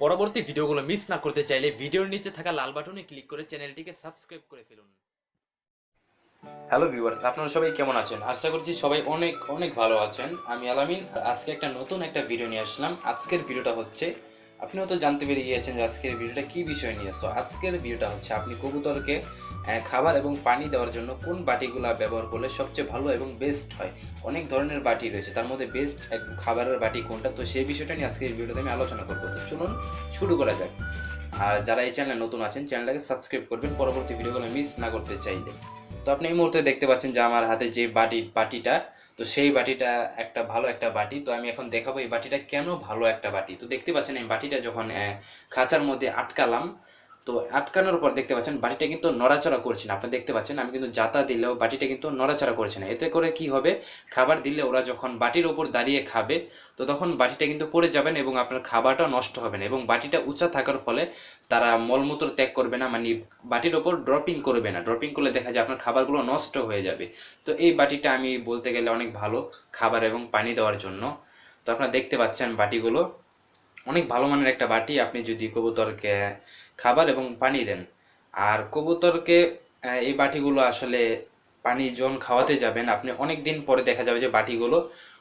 পরবর্তী ভিডিওগুলো মিস না করতে চাইলে ভিডিওর নিচে থাকা লাল বাটনে ক্লিক করে চ্যানেলটিকে সাবস্ক্রাইব করে ফেলুন। হ্যালো ভিউয়ার্স আপনারা সবাই কেমন আছেন? আশা করছি সবাই অনেক অনেক ভালো আছেন। আমি আলামিন আজকে একটা নতুন একটা ভিডিও নিয়ে আসলাম। আজকের ভিডিওটা হচ্ছে আপনি হয়তো জানতে পেরে গিয়েছেন যে আজকের ভিডিওটা কি বিষয় নিয়ে। আসো আজকের ভিডিওটা হচ্ছে আপনি কবুতরকে খাবার এবং পানি দেওয়ার জন্য কোন বাটিগুলা ব্যবহার করলে সবচেয়ে ভালো এবং বেস্ট হয়? অনেক ধরনের বাটি রয়েছে, তার মধ্যে বেস্ট এক খাবারের বাটি কোনটা? তো সেই বিষয়টা নিয়ে আজকের ভিডিওতে আমি আলোচনা করব। তো চলুন শুরু করা যাক। আর যারা এই চ্যানেলে নতুন আছেন, চ্যানেলটাকে সাবস্ক্রাইব করবেন, পরবর্তী ভিডিওগুলো মিস না করতে চাইলে। তো আপনি এই মুহূর্তে দেখতে পাচ্ছেন যে আমার হাতে যে বাটি, বাটিটা তো সেই বাটিটা একটা ভালো একটা বাটি। তো আমি এখন দেখাবো এই বাটিটা কেন ভালো একটা বাটি। তো দেখতে পাচ্ছেন এই বাটিটা যখন খাঁচার মধ্যে আটকালাম তো আটকানোর পর দেখতে পাচ্ছেন বাটিটা কিন্তু নড়াচড়া করছে না। আপনি দেখতে পাচ্ছেন, আমি কিন্তু জাতা দিলেও বাটিটা কিন্তু নড়াচড়া করছে না। এতে করে কি হবে? খাবার দিলে ওরা যখন বাটির ওপর দাঁড়িয়ে খাবে, তো তখন বাটিটা কিন্তু পড়ে যাবেন এবং আপনার খাবারটা নষ্ট হবে না এবং বাটিটা উঁচা থাকার ফলে তারা মলমূত্র ত্যাগ করবে না মানে বাটির ওপর ড্রপিং করবে না। ড্রপিং করলে দেখা যায় আপনার খাবারগুলো নষ্ট হয়ে যাবে। তো এই বাটিটা আমি বলতে গেলে অনেক ভালো খাবার এবং পানি দেওয়ার জন্য। তো আপনারা দেখতে পাচ্ছেন বাটিগুলো। অনেক ভালো মানের একটা বাটি আপনি যদি কবুতরকে খাবার এবং পানি দেন। আর কবুতরকে এই বাটিগুলো আসলে পানি জন খাওয়াতে যাবেন। আপনি অনেক দিন পরে দেখা যাবে যে বাটিগুলো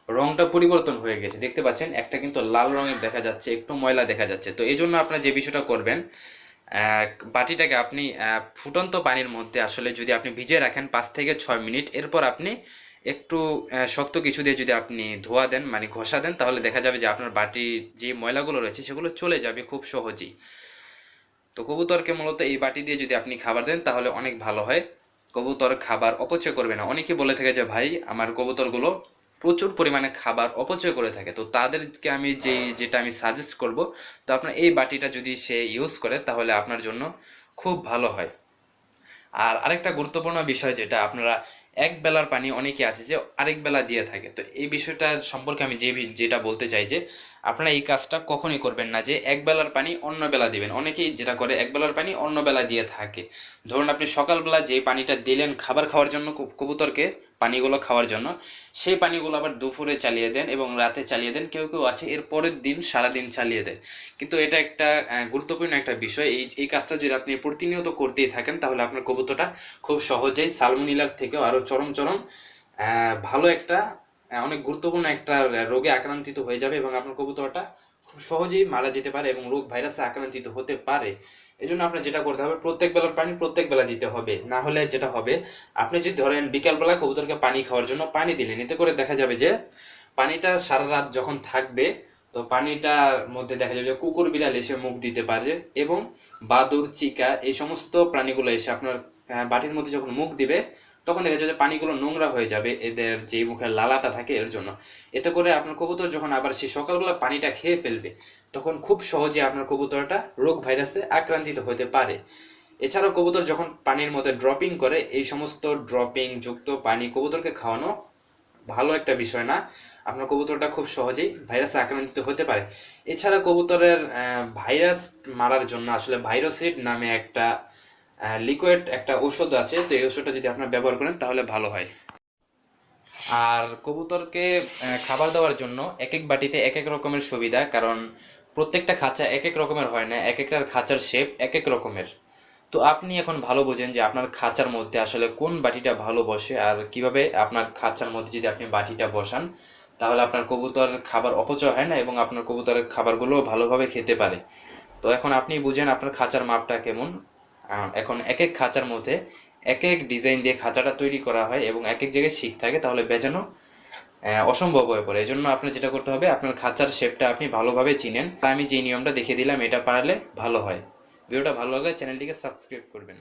রংটা পরিবর্তন হয়ে গেছে। দেখতে পাচ্ছেন, একটা কিন্তু লাল রঙের দেখা যাচ্ছে, একটু ময়লা দেখা যাচ্ছে। তো এই জন্য আপনার যে বিষয়টা করবেন বাটিটাকে আপনি ফুটন্ত পানির মধ্যে আসলে যদি আপনি ভিজিয়ে রাখেন পাঁচ থেকে ছয় মিনিট, এরপর আপনি একটু শক্ত কিছু দিয়ে যদি আপনি ধোয়া দেন মানে ঘষা দেন, তাহলে দেখা যাবে যে আপনার বাটির যে ময়লাগুলো রয়েছে, সেগুলো চলে যাবে খুব সহজেই। তো কবুতরকে মূলত এই বাটি দিয়ে যদি আপনি খাবার দেন, তাহলে অনেক ভালো হয়। কবুতর খাবার অপচয় করবে না। অনেকে বলে থাকে যে, ভাই, আমার কবুতরগুলো প্রচুর পরিমাণে খাবার অপচয় করে থাকে। তো তাদেরকে আমি যে যেটা আমি সাজেস্ট করব, তো আপনার এই বাটিটা যদি সে ইউজ করে, তাহলে আপনার জন্য খুব ভালো হয়। আর আরেকটা গুরুত্বপূর্ণ বিষয় যেটা আপনারা এক বেলার পানি অনেকে আছে যে আরেক বেলা দিয়ে থাকে। তো এই বিষয়টা সম্পর্কে আমি যে যেটা বলতে চাই যে, আপনারা এই কাজটা কখনই করবেন না যে এক বেলার পানি অন্য বেলা দিবেন। অনেকেই যেটা করে, এক বেলার পানি অন্য বেলা দিয়ে থাকে। ধরুন আপনি সকালবেলা যে পানিটা দিলেন খাবার খাওয়ার জন্য কব- কবুতরকে পানিগুলো খাওয়ার জন্য। সেই পানিগুলো আবার দুপুরে চালিয়ে দেন এবং রাতে চালিয়ে দেন। কেউ কেউ আছে, এর পরের দিন সারাদিন চালিয়ে দেয় কিন্তু এটা একটা গুরুত্বপূর্ণ একটা বিষয়। এই এই কাজটা যদি আপনি প্রতিনিয়ত করতেই থাকেন, তাহলে আপনার কবুতরটা খুব সহজেই সালমোনিলার থেকেও আরও চরম চরম ভালো একটা অনেক গুরুত্বপূর্ণ একটা রোগে আক্রান্তিত হয়ে যাবে এবং আপনার কবুতরটা খুব সহজেই মারা যেতে পারে এবং রোগ ভাইরাসে আক্রান্তিত হতে পারে। এই জন্য আপনার যেটা করতে হবে, প্রত্যেক বেলার পানি প্রত্যেক বেলা দিতে হবে। না হলে যেটা হবে, আপনি যদি ধরেন বিকালবেলা কবুতরকে পানি খাওয়ার জন্য পানি দিলেন, এতে করে দেখা যাবে যে পানিটা সারা রাত যখন থাকবে, তো পানিটার মধ্যে দেখা যাবে যে কুকুর বিড়াল এসে মুখ দিতে পারে এবং বাদুর, চিকা এই সমস্ত প্রাণীগুলো এসে আপনার বাটির মধ্যে যখন মুখ দিবে তখন দেখা যাবে যে পানিগুলো নোংরা হয়ে যাবে, এদের যে মুখের লালাটা থাকে এর জন্য। এতে করে আপনার কবুতর যখন আবার সে সকালবেলা পানিটা খেয়ে ফেলবে, তখন খুব সহজে আপনার কবুতরটা রোগ ভাইরাসে আক্রান্তিত হতে পারে। এছাড়াও কবুতর যখন পানির মধ্যে ড্রপিং করে, এই সমস্ত ড্রপিং যুক্ত পানি কবুতরকে খাওয়ানো ভালো একটা বিষয় না। আপনার কবুতরটা খুব সহজেই ভাইরাসে আক্রান্তিত হতে পারে। এছাড়া কবুতরের ভাইরাস মারার জন্য আসলে ভাইরোসিড নামে একটা লিকুইড একটা ওষুধ আছে, তো এই ওষুধটা যদি আপনারা ব্যবহার করেন, তাহলে ভালো হয়। আর কবুতরকে খাবার দেওয়ার জন্য এক এক বাটিতে এক এক রকমের সুবিধা, কারণ প্রত্যেকটা খাঁচা এক এক রকমের হয় না এক একটার খাঁচার শেপ এক এক রকমের। তো আপনি এখন ভালো বোঝেন যে আপনার খাঁচার মধ্যে আসলে কোন বাটিটা ভালো বসে, আর কীভাবে আপনার খাঁচার মধ্যে যদি আপনি বাটিটা বসান, তাহলে আপনার কবুতর খাবার অপচয় হয় না, এবং আপনার কবুতরের খাবারগুলো ভালোভাবে খেতে পারে। তো এখন আপনি বুঝেন আপনার খাঁচার মাপটা কেমন। এখন এক এক খাঁচার মধ্যে এক এক ডিজাইন দিয়ে খাঁচাটা তৈরি করা হয় এবং এক এক জায়গায় শিখ থাকে, তাহলে বেজানো অসম্ভব হয়ে পড়ে। এই জন্য আপনার যেটা করতে হবে, আপনার খাঁচার শেপটা আপনি ভালোভাবে চিনেন। আমি যে নিয়মটা দেখিয়ে দিলাম, এটা পারলে ভালো হয়। ভিডিওটা ভালো লাগলে চ্যানেলটিকে সাবস্ক্রাইব করবেন।